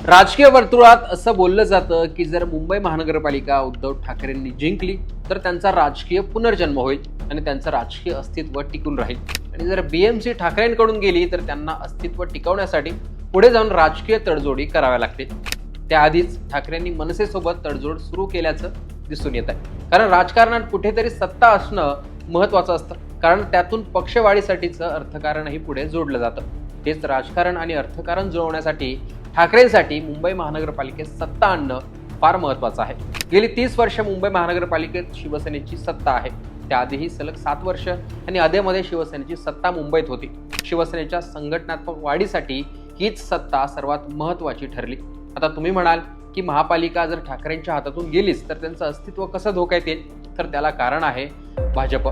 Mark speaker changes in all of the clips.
Speaker 1: राजकीय वर्तुळात असं बोललं जातं की जर मुंबई महानगरपालिका उद्धव ठाकरेंनी जिंकली तर त्यांचा राजकीय पुनर्जन्म होईल आणि त्यांचं राजकीय अस्तित्व टिकून राहील. आणि जर बी एम सी ठाकरेंकडून गेली तर त्यांना अस्तित्व टिकवण्यासाठी पुढे जाऊन राजकीय तडजोडी कराव्या लागतील. त्याआधीच ठाकरेंनी मनसेसोबत तडजोड सुरू केल्याचं दिसून येत आहे कारण राजकारणात कुठेतरी सत्ता असणं महत्वाचं असतं. कारण त्यातून पक्षवाढीसाठीचं अर्थकारणही पुढे जोडलं जातं. तेच राजकारण आणि अर्थकारण जुळवण्यासाठी ठाकरेंसाठी मुंबई महानगरपालिकेत सत्ता आणणं फार महत्वाचं आहे. गेली तीस वर्ष मुंबई महानगरपालिकेत शिवसेनेची सत्ता आहे. त्याआधीही सलग सात वर्ष आणि अधेमध्ये शिवसेनेची सत्ता मुंबईत होती. शिवसेनेच्या संघटनात्मक वाढीसाठी हीच सत्ता सर्वात महत्वाची ठरली. आता तुम्ही म्हणाल की महापालिका जर ठाकरेंच्या हातातून गेलीच तर त्यांचं अस्तित्व कसं धोक्यात येईल? तर त्याला कारण आहे भाजप.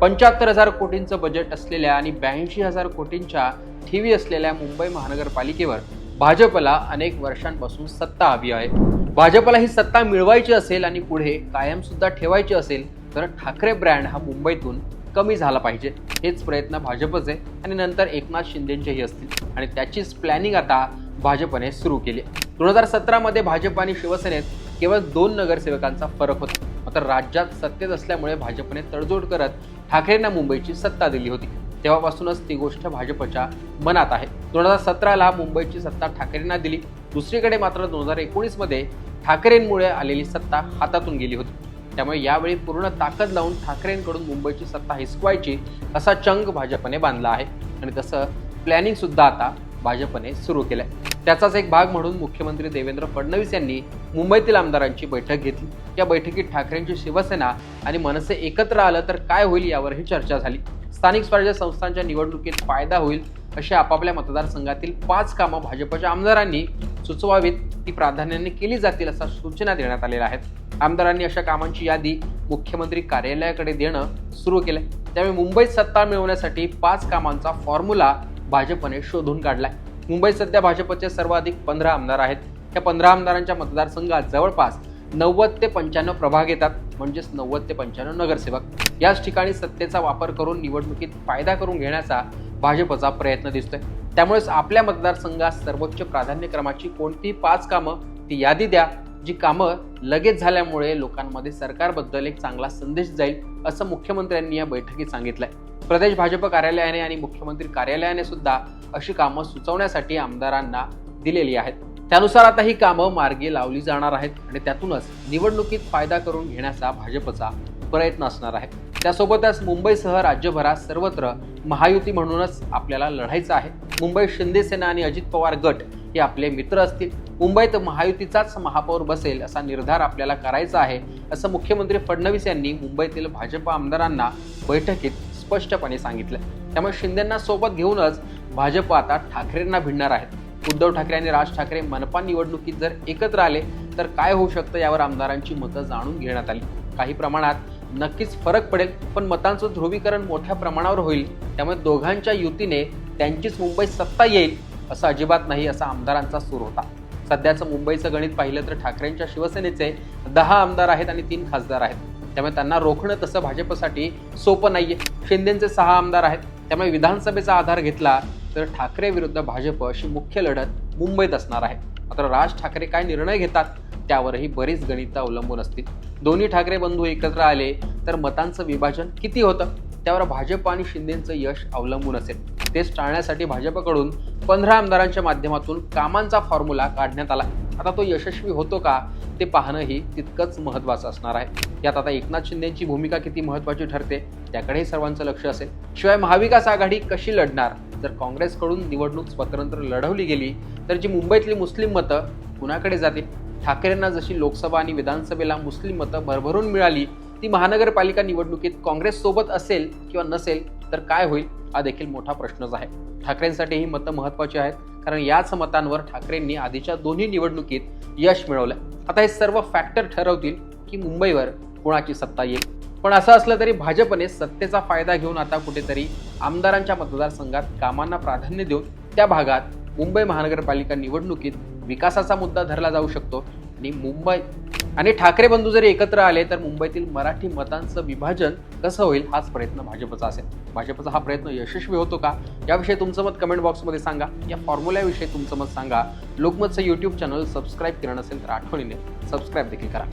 Speaker 1: पंच्याहत्तर हजार कोटींचं बजेट असलेल्या आणि ब्याऐंशी हजार कोटींच्या ठेवी असलेल्या मुंबई महानगरपालिकेवर भाजपला अनेक वर्षांपासून सत्ता हवी आहे. भाजपला ही सत्ता मिळवायची असेल आणि पुढे कायमसुद्धा ठेवायची असेल तर ठाकरे ब्रँड हा मुंबईतून कमी झाला पाहिजे. हेच प्रयत्न भाजपचे आणि नंतर एकनाथ शिंदेंचेही असतील. आणि त्याचीच प्लॅनिंग आता भाजपने सुरू केली. दोन हजार सतरामध्ये भाजप आणि शिवसेनेत केवळ दोन नगरसेवकांचा फरक होता. मात्र राज्यात सत्तेत असल्यामुळे भाजपने तडजोड करत ठाकरेंना मुंबईची सत्ता दिली होती. तेव्हापासूनच ती गोष्ट भाजपच्या मनात आहे. दोन हजार सतराला मुंबईची सत्ता ठाकरेंना दिली. दुसरीकडे मात्र दोन हजार एकोणीसमध्ये ठाकरेंमुळे आलेली सत्ता हातातून गेली होती. त्यामुळे यावेळी पूर्ण ताकद लावून ठाकरेंकडून मुंबईची सत्ता हिसकवायची असा चंग भाजपने बांधला आहे. आणि तसं प्लॅनिंग सुद्धा आता भाजपने सुरू केलंय. त्याचाच एक भाग म्हणून मुख्यमंत्री देवेंद्र फडणवीस यांनी मुंबईतील आमदारांची बैठक घेतली. या बैठकीत ठाकरेंची शिवसेना आणि मनसे एकत्र आलं तर काय होईल यावरही चर्चा झाली. स्थानिक स्वराज्य संस्थांच्या निवडणुकीत फायदा होईल अशी आपापल्या मतदारसंघातील पाच कामं भाजपच्या आमदारांनी सुचवावीत ती प्राधान्याने केली जातील अशा सूचना देण्यात आलेल्या आहेत. आमदारांनी अशा कामांची यादी मुख्यमंत्री कार्यालयाकडे देणं सुरू केलंय. त्यामुळे मुंबईत सत्ता मिळवण्यासाठी पाच कामांचा फॉर्म्युला भाजपने शोधून काढलाय. मुंबईत सध्या भाजपचे सर्वाधिक पंधरा आमदार आहेत. या पंधरा आमदारांच्या मतदारसंघात जवळपास नव्वद ते पंच्याण्णव प्रभाग येतात. म्हणजेच नव्वद ते पंच्याण्णव नगरसेवक. याच ठिकाणी सत्तेचा वापर करून निवडणुकीत फायदा करून घेण्याचा भाजपचा प्रयत्न दिसतोय. त्यामुळेच आपल्या मतदारसंघात सर्वोच्च प्राधान्यक्रमाची कोणती पाच कामं ती यादी द्या. जी कामं लगेच झाल्यामुळे लोकांमध्ये सरकारबद्दल एक चांगला संदेश जाईल असं मुख्यमंत्र्यांनी या बैठकीत सांगितलंय. प्रदेश भाजप कार्यालयाने आणि मुख्यमंत्री कार्यालयाने सुद्धा अशी कामं सुचवण्यासाठी आमदारांना दिलेली आहेत. त्यानुसार आता ही कामं मार्गी लावली जाणार आहेत आणि त्यातूनच निवडणुकीत फायदा करून घेण्याचा भाजपचा प्रयत्न असणार आहे. त्यासोबतच मुंबईसह राज्यभरात सर्वत्र महायुती म्हणूनच आपल्याला लढायचं आहे. मुंबई शिंदेसेना आणि अजित पवार गट हे आपले मित्र असतील. मुंबईत महायुतीचाच महापौर बसेल असा निर्धार आपल्याला करायचा आहे असं मुख्यमंत्री फडणवीस यांनी मुंबईतील भाजप आमदारांना बैठकीत स्पष्टपणे सांगितलं. त्यामुळे शिंदेंना सोबत घेऊनच भाजप आता ठाकरेंना भिडणार आहेत. उद्धव ठाकरे आणि राज ठाकरे मनपा निवडणुकीत जर एकत्र आले तर काय होऊ शकतं यावर आमदारांची मतं जाणून घेण्यात आली. काही प्रमाणात नक्कीच फरक पडेल पण मतांचं ध्रुवीकरण मोठ्या प्रमाणावर होईल. त्यामुळे दोघांच्या युतीने त्यांचीच मुंबईत सत्ता येईल असं अजिबात नाही असा आमदारांचा सूर होता. सध्याचं मुंबईचं गणित पाहिलं तर ठाकरेंच्या शिवसेनेचे दहा आमदार आहेत आणि तीन खासदार आहेत. त्यामुळे त्यांना रोखणं तसं भाजपसाठी सोपं नाहीये. शिंदेचे सहा आमदार आहेत. त्यामुळे विधानसभेचा आधार घेतला तर ठाकरे विरुद्ध भाजप अशी मुख्य लढत मुंबईत असणार आहे. मात्र राज ठाकरे काय निर्णय घेतात त्यावरही बरीच गणित अवलंबून असतील. दोन्ही ठाकरे बंधू एकत्र आले तर मतांचं विभाजन किती होतं? त्यावर भाजप आणि शिंदेचं यश अवलंबून असेल. तेच टाळण्यासाठी भाजपकडून पंधरा आमदारांच्या माध्यमातून कामांचा फॉर्म्युला काढण्यात आला. आता तो यशस्वी होतो का ते पाहणंही तितकंच महत्त्वाचं असणार आहे. यात आता एकनाथ शिंदेची भूमिका किती महत्त्वाची ठरते त्याकडेही सर्वांचं लक्ष असेल. शिवाय महाविकास आघाडी कशी लढणार? जर काँग्रेसकडून निवडणूक स्वतंत्र लढवली गेली तर जी मुंबईतली मुस्लिम मतं कुणाकडे जातील? ठाकरेंना जशी लोकसभा आणि विधानसभेला मुस्लिम मतं भरभरून मिळाली ती महानगरपालिका निवडणुकीत काँग्रेस सोबत असेल किंवा नसेल तर काय होईल हा देखील मोठा प्रश्नच आहे. ठाकरेंसाठी ही मतं महत्त्वाची आहेत. कारण याच मतांवर ठाकरेंनी आधीच्या दोन्ही निवडणुकीत यश मिळवलं. आता हे सर्व फॅक्टर ठरवतील की मुंबईवर कोणाची सत्ता येईल. पण असं असलं तरी भाजपने सत्तेचा फायदा घेऊन आता कुठेतरी आमदारांच्या मतदारसंघात कामांना प्राधान्य देऊन त्या भागात मुंबई महानगरपालिका निवडणुकीत विकासाचा मुद्दा धरला जाऊ शकतो आणि मुंबई आणि ठाकरे बंधू जरी एकत्र आले तर मुंबईतील मराठी मतांचं विभाजन कसं होईल हाच प्रयत्न भाजपचा असेल. भाजपचा हा प्रयत्न यशस्वी होतो का? याविषयी तुमचं मत कमेंट बॉक्समध्ये सांगा. या फॉर्म्युल्याविषयी तुमचं मत सांगा. लोकमतचं यूट्यूब चॅनल सबस्क्राईब केलं नसेल तर आठवणीने सबस्क्राईब देखील करा.